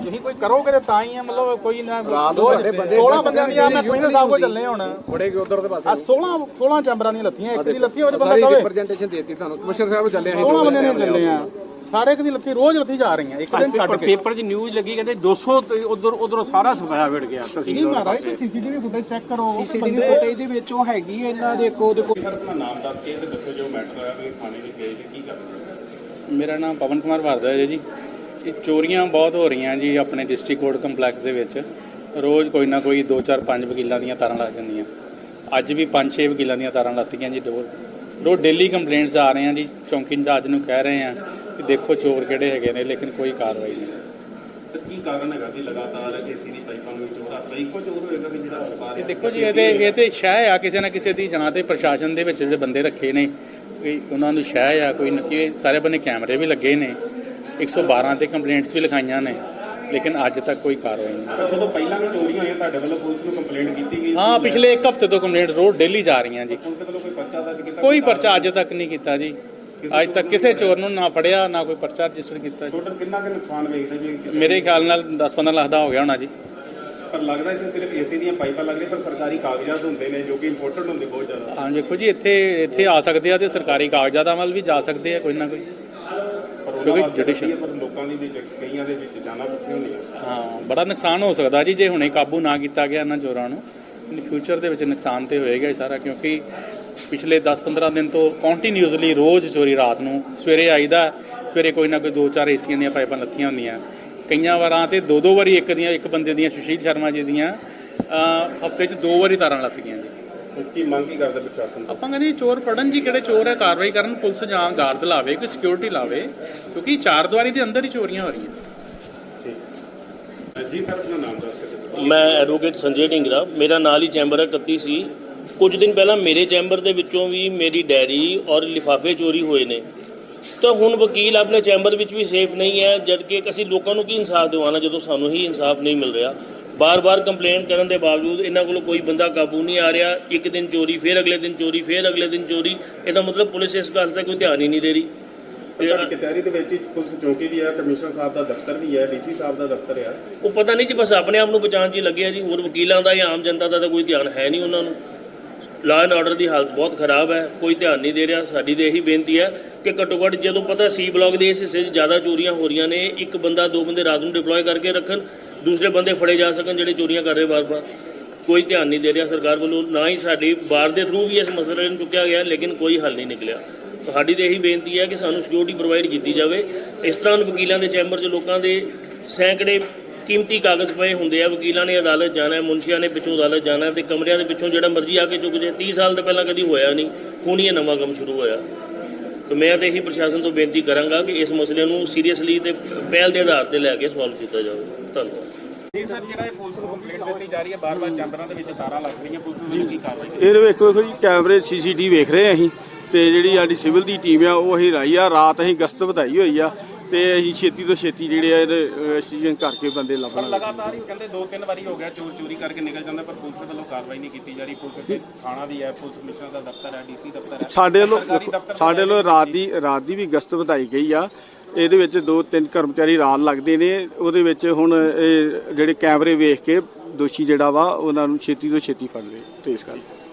ਤੁਸੀਂ ਕੋਈ ਕਰੋਗੇ ਤੇ ਤਾਂ ਹੀ ਆ ਮਤਲਬ ਕੋਈ ਨਾ ਦੋ 16 ਬੰਦਿਆਂ ਦੀਆਂ ਮੈਂ ਕੋਈ ਨਾ ਸਾਹਿਬ ਕੋ ਚੱਲੇ ਹੁਣ। ਬੜੇ ਉਧਰ ਦੇ ਪਾਸੇ। ਆ 16 16 ਚੈਂਬਰਾਂ ਦੀਆਂ ਲੱਥੀਆਂ ਇੱਕ ਦੀ ਲੱਥੀ ਤੇ ਬੰਦਾ ਸਾਰੀ ਕਵੇ ਰਿਪਰੈਜ਼ੈਂਟੇਸ਼ਨ ਦੇਤੀ ਤੁਹਾਨੂੰ। ਕਮਿਸ਼ਨਰ ਸਾਹਿਬ ਚੱਲੇ ਅਸੀਂ 16 ਬੰਦਿਆਂ ਦੀਆਂ ਚੱਲੇ ਆ। ਸਾਰੇ ਇੱਕ ਦੀ ਲੱਥੀ ਰੋਜ਼ ਲੱਥੀ ਜਾ ਰਹੀਆਂ ਇੱਕ ਦਿਨ ਛੱਡ ਕੇ। ਪੇਪਰ 'ਚ ਨਿਊਜ਼ ਲੱਗੀ ਕਹਿੰਦੇ 200 ਉਧਰ ਉਧਰੋਂ ਸਾਰਾ ਸਫਾਇਆ ਵਿੜ ਗਿਆ ਨਹੀਂ ਮਹਾਰਾਜ ਤੁਸੀਂ ਸੀਸੀਟੀਵੀ ਫੁਟੇਜ ਚੈੱਕ ਕਰੋ ਸੀਸੀਟੀਵੀ ਫੁਟੇਜ ਦੇ ਵਿੱਚ ਉਹ ਹੈਗੀ ਹੈ ਇਹਨਾਂ ਦੇ ਕੋਲ ਦੇ ਕੋਲ ਨਾਮ ਦੱਸ ਕੇ ਤੇ ਦੱਸੋ ਜੋ ਮੈਟਰ ਹੋਇਆ ਤੁਸੀਂ ਥਾਣੇ ਵਿੱਚ ਗਏ ਤੇ ਕੀ ਕਰਦੇ ਮੇਰਾ ਨਾਮ ਪਵਨ ਕੁਮਾਰ ਵਰਦਾ ਹੈ ਜੀ। ਇਹ ਚੋਰੀਆਂ ਬਹੁਤ ਹੋ ਰਹੀਆਂ ਜੀ ਆਪਣੇ ਡਿਸਟ੍ਰਿਕਟ ਕੋਰਟ ਕੰਪਲੈਕਸ ਦੇ ਵਿੱਚ। ਰੋਜ਼ ਕੋਈ ਨਾ ਕੋਈ 2 4 5 ਵਕੀਲਾਂ ਦੀਆਂ ਤਾਰਾਂ ਲੱਗ ਜਾਂਦੀਆਂ। ਅੱਜ ਵੀ 5 6 ਵਕੀਲਾਂ ਦੀਆਂ ਤਾਰਾਂ ਲੱਤੀਆਂ ਜੀ ਡੋਰ ਰੋਜ਼ ਡੇਲੀ ਕੰਪਲੇਂਟਸ ਆ ਰਹੀਆਂ ਜੀ ਚੌਂਕੀ ਇੰਚਾਰਜ ਨੂੰ ਕਹਿ ਰਹੇ ਆ ਕਿ ਦੇਖੋ ਚੋਰ ਕਿਹੜੇ ਹੈਗੇ ਨੇ ਲੇਕਿਨ ਕੋਈ ਕਾਰਵਾਈ ਨਹੀਂ। ਕੀ ਕਾਰਨ ਹੈਗਾ ਵੀ ਲਗਾਤਾਰ ਏਸੀ ਦੀ ਪਾਈਪਾਂ ਨੂੰ ਚੋਰ ਹੱਥ ਇੱਕੋ ਚੋਰ ਹੋਏਗਾ ਵੀ ਜਿਹੜਾ ਇਹ ਦੇਖੋ ਜੀ ਇਹਦੇ ਇਹ ਤੇ ਸ਼ਹਿ ਆ ਕਿਸੇ ਨਾ ਕਿਸੇ ਦੀ ਜਾਂ ਤੇ ਪ੍ਰਸ਼ਾਸਨ ਦੇ ਵਿੱਚ ਜਿਹੜੇ ਬੰਦੇ ਰੱਖੇ ਨੇ ਕੋਈ ਉਹਨਾਂ ਨੂੰ ਸ਼ਹਿ ਆ ਕੋਈ ਨ- ਇਹ ਸਾਰੇ ਬੰਨੇ ਕੈਮਰੇ ਵੀ ਲੱਗੇ ਨੇ। 112 ਤੇ ਕੰਪਲੇਂਟਸ ਵੀ ਲਿਖਾਈਆਂ ਨੇ ਲੇਕਿਨ ਅੱਜ ਤੱਕ ਕੋਈ ਕਾਰਵਾਈ ਨਹੀਂ। ਜਦੋਂ ਪਹਿਲਾਂ ਵੀ ਚੋਰੀਆਂ ਹੋਈਆਂ ਤੁਹਾਡੇ ਵੱਲੋਂ ਪੁਲਿਸ ਨੂੰ ਕੰਪਲੇਂਟ ਕੀਤੀ ਗਈ ਹਾਂ ਪਿਛਲੇ ਇੱਕ ਹਫ਼ਤੇ ਤੋਂ ਕੰਪਲੇਂਟ ਰੋਜ਼ ਡੇਲੀ ਜਾ ਰਹੀਆਂ ਜੀ। ਦੇ ਕੋਈ ਪਰਚਾ ਅੱਜ ਤੱਕ ਨਹੀਂ ਕੀਤਾ ਜੀ। ਅੱਜ ਤੱਕ ਕਿਸੇ ਚੋਰ ਨੂੰ ਨਾ ਫੜਿਆ ਨਾ ਕੋਈ ਪਰਚਾ ਰਜਿਸਟਰ ਕੀਤਾ ਟੋਟਲ ਕਿੰਨਾ ਕੁ ਨੁਕਸਾਨ ਵੇਖਦੇ ਜੀ? ਮੇਰੇ ਖਿਆਲ ਨਾਲ 10-15 ਲੱਖ ਦਾ ਹੋ ਗਿਆ ਹੋਣਾ ਜੀ। ਪਰ ਲੱਗਦਾ ਇੱਥੇ ਸਿਰਫ ਏਸੀ ਦੀਆਂ ਪਾਈਪਾਂ ਲੱਗ ਰਹੀਆਂ ਪਰ ਸਰਕਾਰੀ ਕਾਗਜ਼ਾਤ ਹੁੰਦੇ ਨੇ ਜੋ ਕਿ ਇੰਪੋਰਟਡ ਹੁੰਦੇ ਬਹੁਤ ਜ਼ਿਆਦਾ। ਹਾਂ ਦੇਖੋ ਜੀ ਇੱਥੇ ਇੱਥੇ ਆ ਸਕਦੇ ਆ ਤੇ ਸਰਕਾਰੀ ਕਾਗਜ਼ਾਤਾਂ ਵੱਲ ਵੀ ਜਾ ਸਕਦੇ ਆ ਕੋਈ ਨਾ ਕੋਈ। ਕਿਉਂਕਿ ਵਧੀਆ, ਪਰ ਲੋਕਾਂ ਦੇ ਵਿੱਚ ਕਈਆਂ ਦੇ ਵਿੱਚ ਜਾਨਾਂ ਫਸੀਆਂ ਹੁੰਦੀਆਂ ਹਾਂ। ਬੜਾ ਨੁਕਸਾਨ ਹੋ ਸਕਦਾ ਜੀ ਜੇ ਹੁਣੇ ਕਾਬੂ ਨਾ ਕੀਤਾ ਗਿਆ ਇਹਨਾਂ ਚੋਰਾਂ ਨੂੰ। ਫਿਊਚਰ ਦੇ ਵਿੱਚ ਨੁਕਸਾਨ ਤੇ ਹੋਏਗਾ ਹੀ ਸਾਰਾ ਕਿਉਂਕਿ ਪਿਛਲੇ 10-15 ਦਿਨ ਤੋਂ ਕੰਟੀਨਿਊਸਲੀ ਰੋਜ਼ ਚੋਰੀ ਰਾਤ ਨੂੰ ਸਵੇਰੇ ਆਈਦਾ ਸਵੇਰੇ ਕੋਈ ਨਾ ਕੋਈ ਦੋ ਚਾਰ ਏਸੀਆਂ ਦੀਆਂ ਪਾਈਪਾਂ ਲੱਥੀਆਂ ਹੁੰਦੀਆਂ। ਕਈਆਂ ਵਾਰਾਂ ਤੇ ਦੋ ਦੋ ਵਾਰੀ ਇੱਕ ਦੀਆਂ ਇੱਕ ਬੰਦੇ ਦੀਆਂ ਸੁਸ਼ੀਲ ਸ਼ਰਮਾ ਜੀ ਦੀਆਂ ਹਫ਼ਤੇ 'ਚ ਦੋ ਵਾਰੀ ਤਾਰਾਂ ਲੱਥ ਗਈਆਂ ਜੀ। ਕੀ ਮੰਗ ਕੀ ਕਰਦੇ ਪ੍ਰਸ਼ਾਸਨ ਆਪਾਂ ਕਹਿੰਦੇ ਚੋਰ ਫੜਨ ਜੀ ਕਿਹੜੇ ਚੋਰ ਹੈ? ਕਾਰਵਾਈ ਕਰਨ ਪੁਲਿਸ ਜਾਂ ਗਾਰਡ ਲਾਵੇ ਕੋਈ ਸਿਕਿਉਰਿਟੀ ਲਾਵੇ ਕਿਉਂਕਿ ਚਾਰ ਦੀਵਾਰੀ ਦੇ ਅੰਦਰ ਹੀ ਚੋਰੀਆਂ ਹੋ ਰਹੀਆਂ। ਜੀ ਸਰ ਆਪਣਾ ਨਾਮ ਦੱਸ ਕੇ ਦੱਸੋ ਮੈਂ ਐਡਵੋਕੇਟ ਸੰਜੇ ਢਿੰਗਰਾ ਮੇਰਾ ਨਾਲ ਹੀ ਚੈਂਬਰ ਹੈ 31 ਸੀ। ਕੁਝ ਦਿਨ ਪਹਿਲਾਂ ਮੇਰੇ ਚੈਂਬਰ ਦੇ ਵਿੱਚੋਂ ਵੀ ਮੇਰੀ ਡੈਰੀ ਔਰ ਲਿਫਾਫੇ ਚੋਰੀ ਹੋਏ ਨੇ। ਤਾਂ ਹੁਣ ਵਕੀਲ ਆਪਣੇ ਚੈਂਬਰ ਵਿੱਚ ਵੀ ਸੇਫ ਨਹੀਂ ਹੈ ਜਦ ਕਿ ਅਸੀਂ ਲੋਕਾਂ ਨੂੰ ਕੀ ਇਨਸਾਫ ਦਿਵਾਉਣਾ ਜਦੋਂ ਸਾਨੂੰ ਹੀ ਇਨਸਾਫ ਨਹੀਂ ਮਿਲ ਰਿਹਾ। ਬਾਰ-ਬਾਰ ਕੰਪਲੇਂਟ ਕਰਨ ਦੇ ਬਾਵਜੂਦ ਇਹਨਾਂ ਕੋਲੋਂ ਕੋਈ ਬੰਦਾ ਕਾਬੂ ਨਹੀਂ ਆ ਰਿਹਾ। ਇੱਕ ਦਿਨ ਚੋਰੀ ਫਿਰ ਅਗਲੇ ਦਿਨ ਚੋਰੀ ਫਿਰ ਅਗਲੇ ਦਿਨ ਚੋਰੀ। ਇਹਦਾ ਮਤਲਬ ਪੁਲਿਸ ਇਸ ਗੱਲ ਤੇ ਕੋਈ ਧਿਆਨ ਹੀ ਨਹੀਂ ਦੇ ਰਹੀ। ਤੁਹਾਡੀ ਕਚਹਿਰੀ ਦੇ ਵਿੱਚ ਪੁਲਿਸ ਚੌਕੀ ਵੀ ਹੈ ਕਮਿਸ਼ਨਰ ਸਾਹਿਬ ਦਾ ਦਫ਼ਤਰ ਵੀ ਹੈ ਡੀਸੀ ਸਾਹਿਬ ਦਾ ਦਫ਼ਤਰ ਹੈ ਉਹ ਪਤਾ ਨਹੀਂ ਜੀ ਬਸ ਆਪਣੇ ਆਪ ਨੂੰ ਬਚਾਉਣ 'ਚ ਹੀ ਲੱਗੇ ਆ ਜੀ। ਹੋਰ ਵਕੀਲਾਂ ਦਾ ਜਾਂ ਆਮ ਜਨਤਾ ਦਾ ਤਾਂ ਕੋਈ ਧਿਆਨ ਹੈ ਨਹੀਂ ਉਹਨਾਂ ਨੂੰ। ਲਾਅ ਐਂਡ ਆਰਡਰ ਦੀ ਹਾਲਤ ਬਹੁਤ ਖਰਾਬ ਹੈ। ਕੋਈ ਧਿਆਨ ਨਹੀਂ ਦੇ ਰਿਹਾ। ਸਾਡੀ ਤੇ ਇਹੀ ਬੇਨਤੀ ਹੈ ਕਿ ਘੱਟੋ ਘੱਟ ਜਦੋਂ ਪਤਾ ਸੀ ਬਲਾਕ ਦੇ ਇਸ ਹਿੱਸੇ 'ਚ ਜ਼ਿਆਦਾ ਚੋਰੀਆਂ ਹੋ ਰਹੀਆਂ ਨੇ ਇੱਕ ਬੰਦਾ ਦੋ ਬੰਦੇ ਰਾਤ ਨੂੰ ਡਿਪਲੋਏ ਕਰਕੇ ਰੱਖਣ। ਦੂਸਰੇ ਬੰਦੇ ਫੜੇ ਜਾ ਸਕਣ ਜਿਹੜੇ ਚੋਰੀਆਂ ਕਰ ਰਹੇ ਵਾਰ-ਵਾਰ ਕੋਈ ਧਿਆਨ ਨਹੀਂ ਦੇ ਰਿਹਾ ਸਰਕਾਰ ਵੱਲੋਂ, ਨਾ ਹੀ ਸਾਡੀ ਬਾਰ ਦੇ ਥਰੂ ਵੀ ਇਸ ਮਸਲੇ ਨੂੰ ਚੁੱਕਿਆ ਗਿਆ, ਲੇਕਿਨ ਕੋਈ ਹੱਲ ਨਹੀਂ ਨਿਕਲਿਆ। ਤੁਹਾਡੀ ਤੇ ਇਹੀ ਬੇਨਤੀ ਹੈ ਕਿ ਸਾਨੂੰ ਸਿਕਿਉਰਿਟੀ ਪ੍ਰੋਵਾਈਡ ਕੀਤੀ ਜਾਵੇ। ਇਸ ਤਰ੍ਹਾਂ ਵਕੀਲਾਂ ਦੇ ਚੈਂਬਰ 'ਚ ਲੋਕਾਂ ਦੇ ਸੈਂਕੜੇ ਕੀਮਤੀ ਕਾਗਜ਼ ਪਏ ਹੁੰਦੇ ਆ। ਵਕੀਲਾਂ ਨੇ ਅਦਾਲਤ ਜਾਣਾ ਹੈ, ਮੁਨਸ਼ੀਆਂ ਨੇ ਪਿੱਛੋਂ ਅਦਾਲਤ ਜਾਣਾ ਹੈ ਤੇ ਕਮਰਿਆਂ ਦੇ ਪਿੱਛੋਂ ਜਿਹੜਾ ਮਰਜ਼ੀ ਆ ਕੇ ਚੁੱਕ ਜੇ। 30 ਸਾਲ ਤੋਂ ਪਹਿਲਾਂ ਕਦੀ ਹੋਇਆ ਨਹੀਂ। ਹੁਣ ਹੀ ਇਹ ਨਵਾਂ ਕੰਮ ਸ਼ੁਰੂ ਹੋਇਆ। ਤੇ ਮੈਂ ਤੇ ਇਹੀ ਪ੍ਰਸ਼ਾਸਨ ਤੋਂ ਬੇਨਤੀ ਕਰਾਂਗਾ ਕਿ ਇਸ ਮਸਲੇ ਨੂੰ ਸੀਰੀਅਸਲੀ ਤੇ ਪਹਿਲ ਦੇ ਆਧਾਰ ਤੇ ਲੈ ਕੇ ਸੋਲਵ ਕੀਤਾ ਜਾਵੇ। ਧੰਨਵਾਦ। ਜੀ ਸਰ ਜਿਹੜਾ ਇਹ ਪੁਲਿਸ ਨੂੰ ਕੰਪਲੇਂਟ ਦਿੱਤੀ ਜਾ ਰਹੀ ਹੈ ਬਾਰ-ਬਾਰ ਚੈਂਬਰਾਂ ਦੇ ਵਿੱਚ ਤਾਰਾਂ ਲੱਗ ਰਹੀਆਂ ਪੁਲਿਸ ਨੂੰ ਕੀ ਕਾਰਵਾਈ ਇਹ ਵੇਖੋ ਜੀ ਕੈਮਰੇ ਸੀਸੀਟੀਵੀ ਵੇਖ ਰਹੇ ਅਸੀਂ ਤੇ ਜਿਹੜੀ ਸਾਡੀ ਸਿਵਲ ਦੀ ਟੀਮ ਆ ਉਹ ਅਸੀਂ ਲਾਈ ਆ ਰਾਤ ਅਸੀਂ ਗਸ਼ਤ ਵਧਾਈ ਹੋਈ ਆ। ਤੇ ਅਸੀਂ ਛੇਤੀ ਤੋਂ ਛੇਤੀ ਜਿਹੜੇ ਆ ਇਹਦੇ ਐਕਸੀਡੈਂਟ ਕਰਕੇ ਬੰਦੇ ਪਰ ਲੱਭਣਾ ਲਗਾਤਾਰ ਹੀ ਕਹਿੰਦੇ ਦੋ ਤਿੰਨ ਵਾਰੀ ਹੋ ਗਿਆ ਚੋਰ ਚੋਰੀ ਕਰਕੇ ਨਿਕਲ ਜਾਂਦਾ ਪਰ ਪੁਲਿਸ ਵੱਲੋਂ ਕਾਰਵਾਈ ਨਹੀਂ ਕੀਤੀ ਜਾ ਰਹੀ। ਪੁਲਿਸ ਦੇ ਥਾਣਾ ਵੀ ਹੈ ਪੁਲਿਸ ਕਮਿਸ਼ਨਰ ਦਾ ਦਫ਼ਤਰ ਹੈ ਡੀਸੀ ਦਫ਼ਤਰ ਹੈ। ਸਾਡੇ ਵੱਲੋਂ ਸਾਡੇ ਵੱਲੋਂ ਰਾਤ ਦੀ ਰਾਤ ਦੀ ਵੀ ਗਸ਼ਤ ਵਧਾਈ ਗਈ ਆ। ਇਹਦੇ ਵਿੱਚ ਦੋ ਤਿੰਨ ਕਰਮਚਾਰੀ ਰਾਤ ਲੱਗਦੇ ਨੇ। ਉਹਦੇ ਵਿੱਚ ਹੁਣ ਇਹ ਜਿਹੜੇ ਕੈਮਰੇ ਵੇਖ ਕੇ ਦੋਸ਼ੀ ਜਿਹੜਾ ਵਾ ਉਹਨਾਂ ਨੂੰ ਛੇਤੀ ਤੋਂ ਛੇਤੀ ਫੜ ਲਏ। ਤੇ ਇਸ ਕਰਕੇ